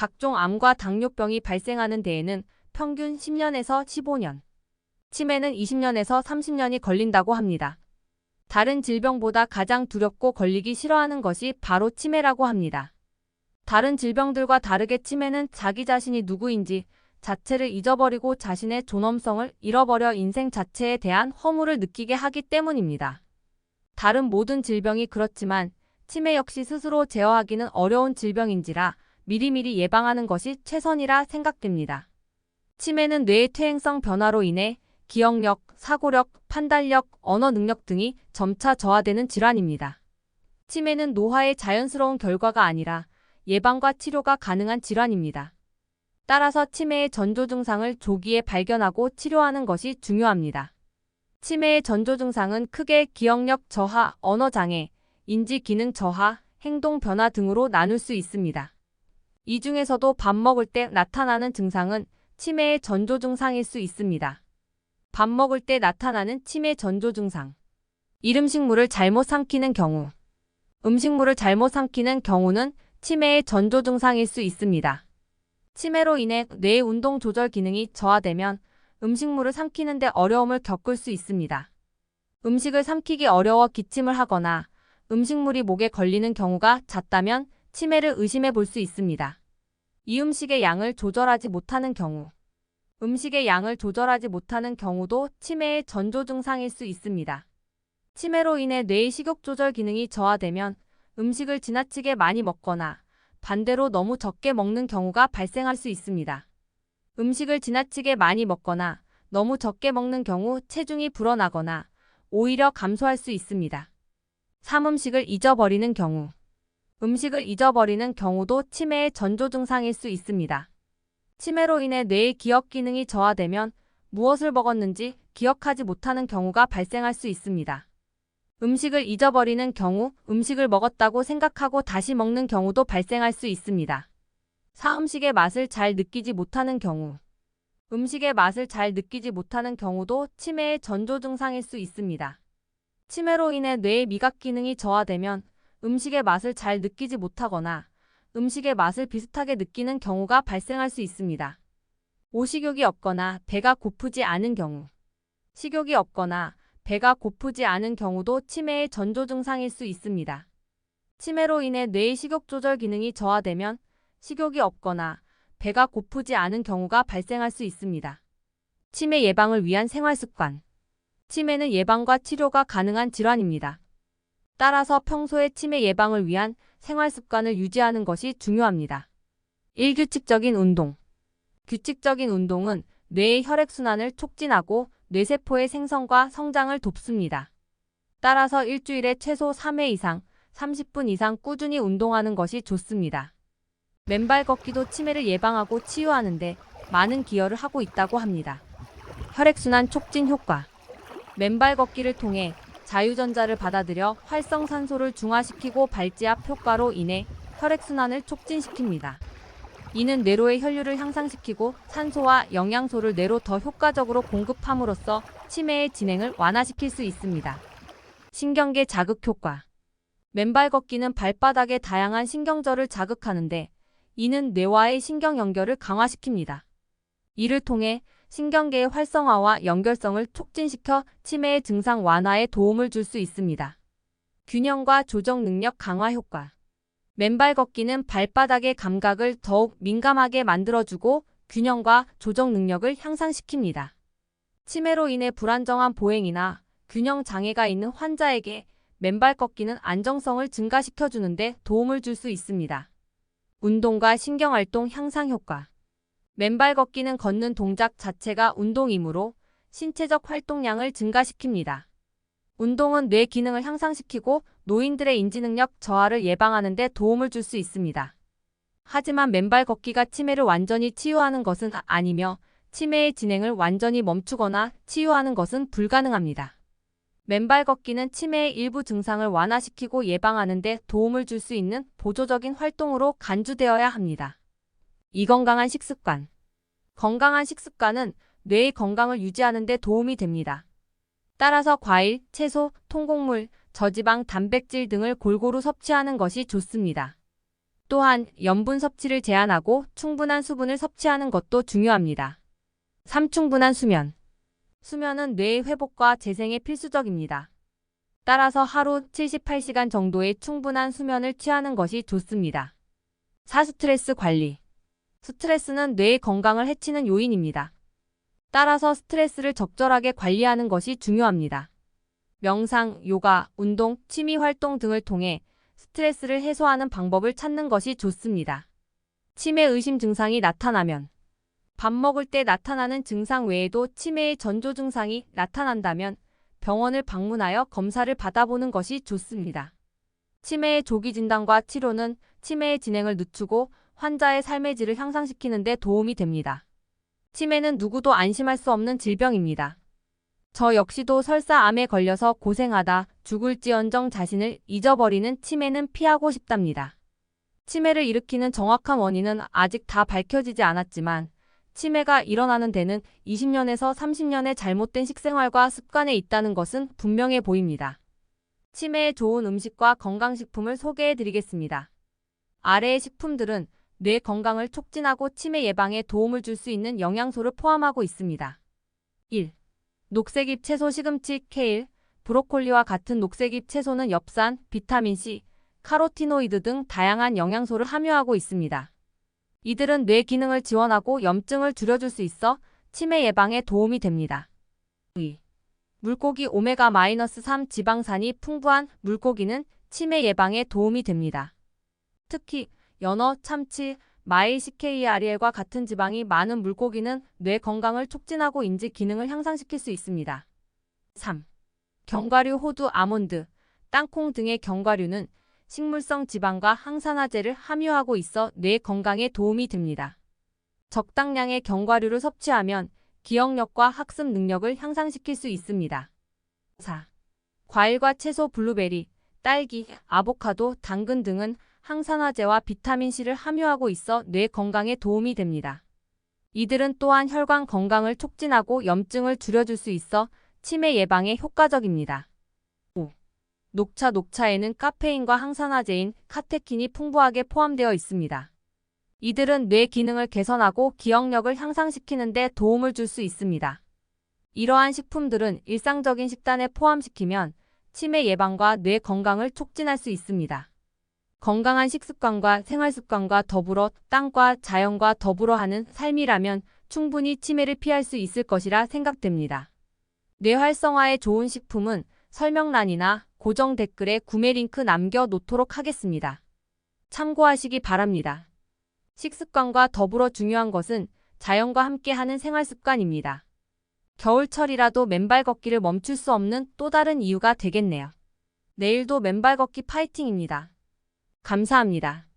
각종 암과 당뇨병이 발생하는 데에는 평균 10년에서 15년, 치매는 20년에서 30년이 걸린다고 합니다. 다른 질병보다 가장 두렵고 걸리기 싫어하는 것이 바로 치매라고 합니다. 다른 질병들과 다르게 치매는 자기 자신이 누구인지 자체를 잊어버리고 자신의 존엄성을 잃어버려 인생 자체에 대한 허물을 느끼게 하기 때문입니다. 다른 모든 질병이 그렇지만 치매 역시 스스로 제어하기는 어려운 질병인지라 미리미리 예방하는 것이 최선이라 생각됩니다. 치매는 뇌의 퇴행성 변화로 인해 기억력, 사고력, 판단력, 언어 능력 등이 점차 저하되는 질환입니다. 치매는 노화의 자연스러운 결과가 아니라 예방과 치료가 가능한 질환입니다. 따라서 치매의 전조 증상을 조기에 발견하고 치료하는 것이 중요합니다. 치매의 전조 증상은 크게 기억력 저하, 언어 장애, 인지 기능 저하, 행동 변화 등으로 나눌 수 있습니다. 이 중에서도 밥 먹을 때 나타나는 증상은 치매의 전조 증상일 수 있습니다. 밥 먹을 때 나타나는 치매 전조 증상. 이음식물을 잘못 삼키는 경우. 음식물을 잘못 삼키는 경우는 치매의 전조 증상일 수 있습니다. 치매로 인해 뇌의 운동 조절 기능이 저하되면 음식물을 삼키는데 어려움을 겪을 수 있습니다. 음식을 삼키기 어려워 기침을 하거나 음식물이 목에 걸리는 경우가 잦다면 치매를 의심해 볼 수 있습니다. 이 음식의 양을 조절하지 못하는 경우. 음식의 양을 조절하지 못하는 경우도 치매의 전조 증상일 수 있습니다. 치매로 인해 뇌의 식욕 조절 기능이 저하되면 음식을 지나치게 많이 먹거나 반대로 너무 적게 먹는 경우가 발생할 수 있습니다. 음식을 지나치게 많이 먹거나 너무 적게 먹는 경우 체중이 불어나거나 오히려 감소할 수 있습니다. 3. 음식을 잊어버리는 경우. 음식을 잊어버리는 경우도 치매의 전조 증상일 수 있습니다. 치매로 인해 뇌의 기억 기능이 저하되면 무엇을 먹었는지 기억하지 못하는 경우가 발생할 수 있습니다. 음식을 잊어버리는 경우 음식을 먹었다고 생각하고 다시 먹는 경우도 발생할 수 있습니다. 4. 음식의 맛을 잘 느끼지 못하는 경우 음식의 맛을 잘 느끼지 못하는 경우도 치매의 전조 증상일 수 있습니다. 치매로 인해 뇌의 미각 기능이 저하되면 음식의 맛을 잘 느끼지 못하거나 음식의 맛을 비슷하게 느끼는 경우가 발생할 수 있습니다. 오식욕이 없거나 배가 고프지 않은 경우 식욕이 없거나 배가 고프지 않은 경우도 치매의 전조 증상일 수 있습니다. 치매로 인해 뇌의 식욕 조절 기능이 저하되면 식욕이 없거나 배가 고프지 않은 경우가 발생할 수 있습니다. 치매 예방을 위한 생활 습관. 치매는 예방과 치료가 가능한 질환입니다. 따라서 평소에 치매 예방을 위한 생활 습관을 유지하는 것이 중요합니다. 1규칙적인 운동. 규칙적인 운동은 뇌의 혈액순환을 촉진하고 뇌세포의 생성과 성장을 돕습니다. 따라서 일주일에 최소 3회 이상, 30분 이상 꾸준히 운동하는 것이 좋습니다. 맨발 걷기도 치매를 예방하고 치유하는데 많은 기여를 하고 있다고 합니다. 혈액순환 촉진 효과. 맨발 걷기를 통해 자유전자를 받아들여 활성산소를 중화시키고 발지압 효과로 인해 혈액순환을 촉진시킵니다. 이는 뇌로의 혈류를 향상시키고 산소와 영양소를 뇌로 더 효과적으로 공급함으로써 치매의 진행을 완화시킬 수 있습니다. 신경계 자극 효과. 맨발 걷기는 발바닥의 다양한 신경절을 자극하는데 이는 뇌와의 신경 연결을 강화시킵니다. 이를 통해 신경계의 활성화와 연결성을 촉진시켜 치매의 증상 완화에 도움을 줄 수 있습니다. 균형과 조정 능력 강화 효과. 맨발 걷기는 발바닥의 감각을 더욱 민감하게 만들어주고 균형과 조정 능력을 향상시킵니다. 치매로 인해 불안정한 보행이나 균형 장애가 있는 환자에게 맨발 걷기는 안정성을 증가시켜주는데 도움을 줄 수 있습니다. 운동과 신경활동 향상 효과. 맨발 걷기는 걷는 동작 자체가 운동이므로 신체적 활동량을 증가시킵니다. 운동은 뇌 기능을 향상시키고 노인들의 인지능력 저하를 예방하는 데 도움을 줄 수 있습니다. 하지만 맨발 걷기가 치매를 완전히 치유하는 것은 아니며 치매의 진행을 완전히 멈추거나 치유하는 것은 불가능합니다. 맨발 걷기는 치매의 일부 증상을 완화시키고 예방하는 데 도움을 줄 수 있는 보조적인 활동으로 간주되어야 합니다. 이 건강한 식습관. 건강한 식습관은 뇌의 건강을 유지하는 데 도움이 됩니다. 따라서 과일, 채소, 통곡물, 저지방, 단백질 등을 골고루 섭취하는 것이 좋습니다. 또한 염분 섭취를 제한하고 충분한 수분을 섭취하는 것도 중요합니다. 3. 충분한 수면. 수면은 뇌의 회복과 재생에 필수적입니다. 따라서 하루 78시간 정도의 충분한 수면을 취하는 것이 좋습니다. 4. 스트레스 관리. 스트레스는 뇌의 건강을 해치는 요인입니다. 따라서 스트레스를 적절하게 관리하는 것이 중요합니다. 명상, 요가, 운동, 취미 활동 등을 통해 스트레스를 해소하는 방법을 찾는 것이 좋습니다. 치매 의심 증상이 나타나면 밥 먹을 때 나타나는 증상 외에도 치매의 전조 증상이 나타난다면 병원을 방문하여 검사를 받아보는 것이 좋습니다. 치매의 조기 진단과 치료는 치매의 진행을 늦추고 환자의 삶의 질을 향상시키는 데 도움이 됩니다. 치매는 누구도 안심할 수 없는 질병입니다. 저 역시도 설사 암에 걸려서 고생하다 죽을지언정 자신을 잊어버리는 치매는 피하고 싶답니다. 치매를 일으키는 정확한 원인은 아직 다 밝혀지지 않았지만 치매가 일어나는 데는 20년에서 30년의 잘못된 식생활과 습관에 있다는 것은 분명해 보입니다. 치매에 좋은 음식과 건강식품을 소개해 드리겠습니다. 아래의 식품들은 뇌 건강을 촉진하고 치매 예방에 도움을 줄 수 있는 영양소를 포함하고 있습니다. 1. 녹색잎 채소 시금치, 케일, 브로콜리와 같은 녹색잎 채소는 엽산, 비타민C, 카로티노이드 등 다양한 영양소를 함유하고 있습니다. 이들은 뇌 기능을 지원하고 염증을 줄여줄 수 있어 치매 예방에 도움이 됩니다. 2. 물고기 오메가-3 지방산이 풍부한 물고기는 치매 예방에 도움이 됩니다. 특히 연어, 참치, 마일 CKRL과 같은 지방이 많은 물고기는 뇌 건강을 촉진하고 인지 기능을 향상시킬 수 있습니다. 3. 견과류, 호두, 아몬드, 땅콩 등의 견과류는 식물성 지방과 항산화제를 함유하고 있어 뇌 건강에 도움이 됩니다. 적당량의 견과류를 섭취하면 기억력과 학습 능력을 향상시킬 수 있습니다. 4. 과일과 채소 블루베리, 딸기, 아보카도, 당근 등은 항산화제와 비타민C를 함유하고 있어 뇌 건강에 도움이 됩니다. 이들은 또한 혈관 건강을 촉진하고 염증을 줄여줄 수 있어 치매 예방에 효과적입니다. 5. 녹차 녹차에는 카페인과 항산화제인 카테킨이 풍부하게 포함되어 있습니다. 이들은 뇌 기능을 개선하고 기억력을 향상시키는 데 도움을 줄 수 있습니다. 이러한 식품들은 일상적인 식단에 포함시키면 치매 예방과 뇌 건강을 촉진할 수 있습니다. 건강한 식습관과 생활습관과 더불어 땅과 자연과 더불어 하는 삶이라면 충분히 치매를 피할 수 있을 것이라 생각됩니다. 뇌 활성화에 좋은 식품은 설명란이나 고정 댓글에 구매 링크 남겨 놓도록 하겠습니다. 참고하시기 바랍니다. 식습관과 더불어 중요한 것은 자연과 함께하는 생활습관입니다. 겨울철이라도 맨발 걷기를 멈출 수 없는 또 다른 이유가 되겠네요. 내일도 맨발 걷기 파이팅입니다. 감사합니다.